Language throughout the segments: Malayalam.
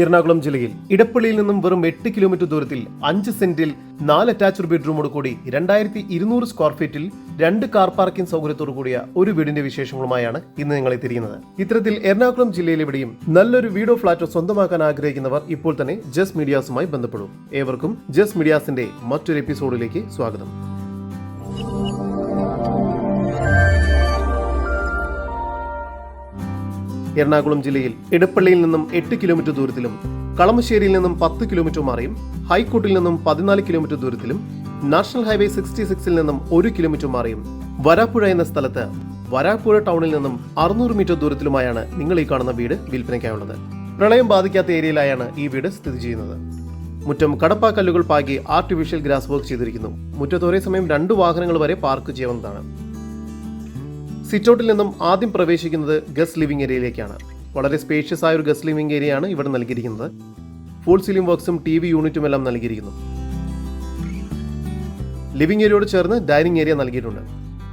എറണാകുളം ജില്ലയിൽ ഇടപ്പള്ളിയിൽ നിന്നും വെറും എട്ട് കിലോമീറ്റർ ദൂരത്തിൽ അഞ്ച് സെന്റിൽ നാല് അറ്റാച്ച്ഡ് ബെഡ്റൂമോട് കൂടി രണ്ടായിരത്തി ഇരുന്നൂറ് സ്ക്വയർ ഫീറ്റിൽ രണ്ട് കാർ പാർക്കിംഗ് സൗകര്യത്തോടു കൂടിയ ഒരു വീടിന്റെ വിശേഷങ്ങളുമായാണ് ഇന്ന് നിങ്ങളെ തിരിയുന്നത്. ഇത്തരത്തിൽ എറണാകുളം ജില്ലയിൽ എവിടെയും നല്ലൊരു വീടോ ഫ്ളാറ്റോ സ്വന്തമാക്കാൻ ആഗ്രഹിക്കുന്നവർ ഇപ്പോൾ തന്നെ ജസ് മീഡിയാസുമായി ബന്ധപ്പെടും. ഏവർക്കും ജസ് മീഡിയാസിന്റെ മറ്റൊരു എപ്പിസോഡിലേക്ക് സ്വാഗതം. എറണാകുളം ജില്ലയിൽ ഇടപ്പള്ളിയിൽ നിന്നും എട്ട് കിലോമീറ്റർ ദൂരത്തിലും കളമശ്ശേരിയിൽ നിന്നും പത്ത് കിലോമീറ്റർ മാറിയും ഹൈക്കോട്ടിൽ നിന്നും പതിനാല് കിലോമീറ്റർ ദൂരത്തിലും നാഷണൽ ഹൈവേ സിക്സ്റ്റി സിക്സിൽ നിന്നും ഒരു കിലോമീറ്റർ മാറിയും വരാപ്പുഴ എന്ന സ്ഥലത്ത് വരാപ്പുഴ ടൗണിൽ നിന്നും അറുന്നൂറ് മീറ്റർ ദൂരത്തിലുമായാണ് നിങ്ങൾ ഈ കാണുന്ന വീട് വിൽപ്പനയ്ക്കായുള്ളത്. പ്രളയം ബാധിക്കാത്ത ഏരിയയിലായാണ് ഈ വീട് സ്ഥിതി ചെയ്യുന്നത്. മുറ്റം കടപ്പാക്കല്ലുകൾ പാകി ആർട്ടിഫിഷ്യൽ ഗ്രാസ് വർക്ക് ചെയ്തിരിക്കുന്നു. മുറ്റത്ത് ഒരേ സമയം രണ്ട് വാഹനങ്ങൾ വരെ പാർക്ക് ചെയ്യാവുന്നതാണ് സിറ്റൗട്ടിൽ നിന്നും ആദ്യം പ്രവേശിക്കുന്നത് ഗസ്റ്റ് ലിവിംഗ് ഏരിയയിലേക്കാണ് വളരെ സ്പേഷ്യസ് ആയ ഒരു ഗസ്റ്റ് ലിവിംഗ് ഏരിയയാണ് ഇവിടെ നൽകിയിരിക്കുന്നത്. ഫുൾ സീലിംഗ് വർക്ക്സും ടി വി യൂണിറ്റും എല്ലാം നൽകിയിരിക്കുന്നു. ലിവിംഗ് ഏരിയയോട് ചേർന്ന് ഡൈനിങ് ഏരിയ നൽകിയിട്ടുണ്ട്.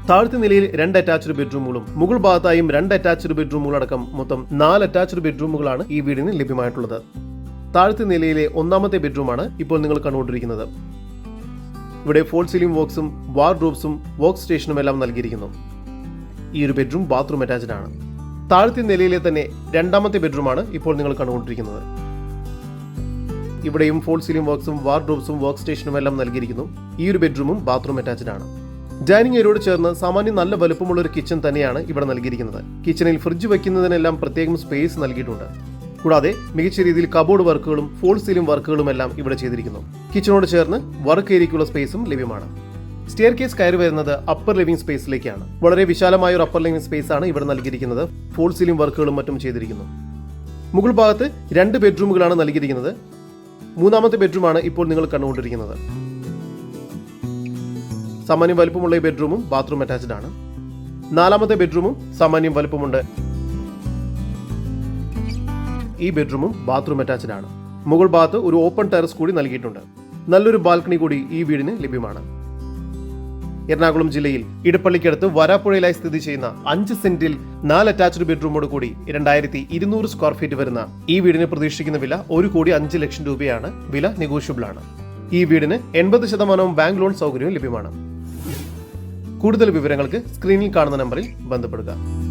താഴത്തെ നിലയിൽ രണ്ട് അറ്റാച്ച്ഡ് ബെഡ്റൂമുകളും മുകൾ ഭാഗത്തായും രണ്ട് അറ്റാച്ച്ഡ് ബെഡ്റൂമുകളടക്കം മൊത്തം നാല് അറ്റാച്ച്ഡ് ബെഡ്റൂമുകളാണ് ഈ വീടിന് ലഭ്യമായിട്ടുള്ളത്. താഴത്തെ നിലയിലെ ഒന്നാമത്തെ ബെഡ്റൂമാണ് ഇപ്പോൾ നിങ്ങൾ കണ്ടുകൊണ്ടിരിക്കുന്നത്. ഇവിടെ ഫോൾ സീലിംഗ് വർക്ക്സും വാർഡ്രോബ്സും വർക്ക് സ്റ്റേഷനും എല്ലാം നൽകിയിരിക്കുന്നു. ഈ ഒരു ബെഡ്റൂം ബാത്റൂം അറ്റാച്ച്ഡ് ആണ്. താഴത്തെ നിലയിലെ തന്നെ രണ്ടാമത്തെ ബെഡ്റൂമാണ് ഇപ്പോൾ നിങ്ങൾ കണ്ടുകൊണ്ടിരിക്കുന്നത്. ഇവിടെയും ഫോൾ സീലിംഗ് വർക്ക്സും വാർഡ്രോബ്സും വർക്ക് സ്റ്റേഷനും എല്ലാം നൽകിയിരിക്കുന്നു. ഈ ഒരു ബെഡ്റൂമും ബാത്റൂം അറ്റാച്ച്ഡ് ആണ്. ഡൈനിങ് ഏരിയയോട് ചേർന്ന് സാമാന്യം നല്ല വലുപ്പമുള്ള ഒരു കിച്ചൺ തന്നെയാണ് ഇവിടെ നൽകിയിരിക്കുന്നത്. കിച്ചണിൽ ഫ്രിഡ്ജ് വയ്ക്കുന്നതിനെല്ലാം പ്രത്യേകം സ്പേസ് നൽകിയിട്ടുണ്ട്. കൂടാതെ മികച്ച രീതിയിൽ കബോർഡ് വർക്കുകളും ഫോൾ സീലിംഗ് വർക്കുകളും എല്ലാം ഇവിടെ ചെയ്തിരിക്കുന്നു. കിച്ചണോട് ചേർന്ന് വർക്ക് ഏരിയയ്ക്കുള്ള സ്പേസും ലഭ്യമാണ്. സ്റ്റെയർ കേസ് കയറി വരുന്നത് അപ്പർ ലിവിംഗ് സ്പേസിലേക്കാണ് വളരെ വിശാലമായ ഒരു അപ്പർ ലിവിംഗ് സ്പേസ് ആണ് ഇവിടെ നൽകിയിരിക്കുന്നത്. ഫോൾ സീലിംഗ് വർക്കുകളും മറ്റും ചെയ്തിരിക്കുന്നു. മുകൾ ഭാഗത്ത് രണ്ട് ബെഡ്റൂമുകളാണ് നൽകിയിരിക്കുന്നത്. മൂന്നാമത്തെ ബെഡ്റൂമാണ് ഇപ്പോൾ നിങ്ങൾ കണ്ടുകൊണ്ടിരിക്കുന്നത്. സാമാന്യം വലുപ്പമുള്ള ഈ ബെഡ്റൂമും ബാത്റൂം അറ്റാച്ച്ഡ് ആണ്. നാലാമത്തെ ബെഡ്റൂമും സാമാന്യം വലുപ്പമുണ്ട്. ഈ ബെഡ്റൂമും ബാത്റൂം അറ്റാച്ച്ഡ് ആണ്. മുകൾ ഭാഗത്ത് ഒരു ഓപ്പൺ ടെറസ് കൂടി നൽകിയിട്ടുണ്ട്. നല്ലൊരു ബാൽക്കണി കൂടി ഈ വീടിന് ലഭ്യമാണ്. എറണാകുളം ജില്ലയിൽ ഇടപ്പള്ളിക്കടുത്ത് വരാപ്പുഴയിലായി സ്ഥിതി ചെയ്യുന്ന അഞ്ച് സെന്റിൽ നാല് അറ്റാച്ച്ഡ് ബെഡ്റൂമോട് കൂടി രണ്ടായിരത്തി ഇരുന്നൂറ് സ്ക്വയർ ഫീറ്റ് വരുന്ന ഈ വീടിന് പ്രതീക്ഷിക്കുന്ന വില ഒരു കോടി അഞ്ച് ലക്ഷം രൂപയാണ്. വില നെഗോഷ്യബിൾ ആണ്. ഈ വീടിന് എൺപത് ശതമാനവും ബാങ്ക് ലോൺ സൗകര്യവും ലഭ്യമാണ്. കൂടുതൽ വിവരങ്ങൾക്ക് സ്ക്രീനിൽ കാണുന്ന നമ്പറിൽ ബന്ധപ്പെടുക.